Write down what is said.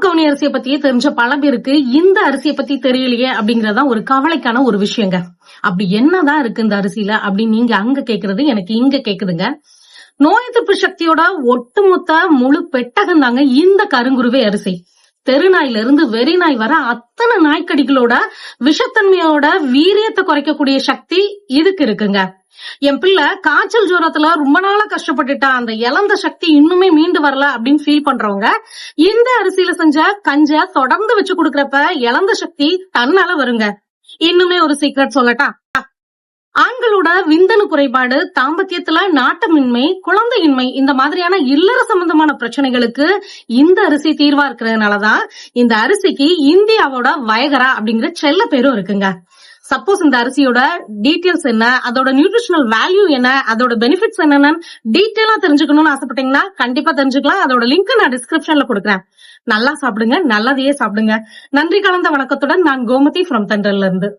கவுனி அரிசியை பத்தியே தெரிஞ்ச பல பேருக்கு இந்த அரிசியை பத்தி தெரியலையே அப்படிங்கறதா ஒரு கவலைக்கான ஒரு விஷயங்க. அப்படி என்னதான் இருக்கு இந்த அரிசியில அப்படின்னு நீங்க அங்க கேக்குறது எனக்கு இங்க கேக்குதுங்க. நோய் எதிர்ப்பு சக்தியோட ஒட்டுமொத்த முழு பெட்டகம் தாங்க இந்த கருங்குருவை அரிசி. தெருநாயில இருந்து வெறிநாய் வர அத்தனை நாய்க்கடிகளோட விஷத்தன்மையோட வீரியத்தை குறைக்கக்கூடிய சக்தி இதுக்கு இருக்குங்க. என் பிள்ளை காய்ச்சல் ஜுரத்துல ரொம்ப நாளா கஷ்டப்பட்டுட்டா அந்த இழந்த சக்தி இன்னுமே மீண்டு வரல அப்படின்னு ஃபீல் பண்றவங்க இந்த அரிசியில செஞ்ச கஞ்ச தொடர்ந்து வச்சு கொடுக்கறப்ப இழந்த சக்தி தன்னால வருங்க. இன்னுமே ஒரு சீக்ரெட் சொல்லட்டா? ஆண்களோட விந்தணு குறைபாடு தாம்பத்தியத்துல நாட்டமின்மை குழந்தையின்மை இந்த மாதிரியான இல்லற சம்பந்தமான பிரச்சனைகளுக்கு இந்த அரிசி தீர்வா இருக்கிறதுனாலதான் இந்த அரிசிக்கு இந்தியாவோட வயகரா அப்படிங்கிற செல்ல பேரும் இருக்குங்க. சப்போஸ் இந்த அரிசியோட டீட்டெயில்ஸ் என்ன அதோட நியூட்ரிஷனல் வேல்யூ என்ன அதோட பெனிஃபிட்ஸ் என்னன்னு டீட்டெயிலா தெரிஞ்சுக்கணும்னு ஆசைப்பட்டீங்கன்னா கண்டிப்பா தெரிஞ்சுக்கலாம். அதோட லிங்க் நான் டிஸ்கிரிப்ஷன்ல கொடுக்குறேன். நல்லா சாப்பிடுங்க நல்லதையே சாப்பிடுங்க. நன்றி கலந்த வணக்கத்துடன் நான் கோமதி ஃப்ரம் தென்றல்ல இருந்து.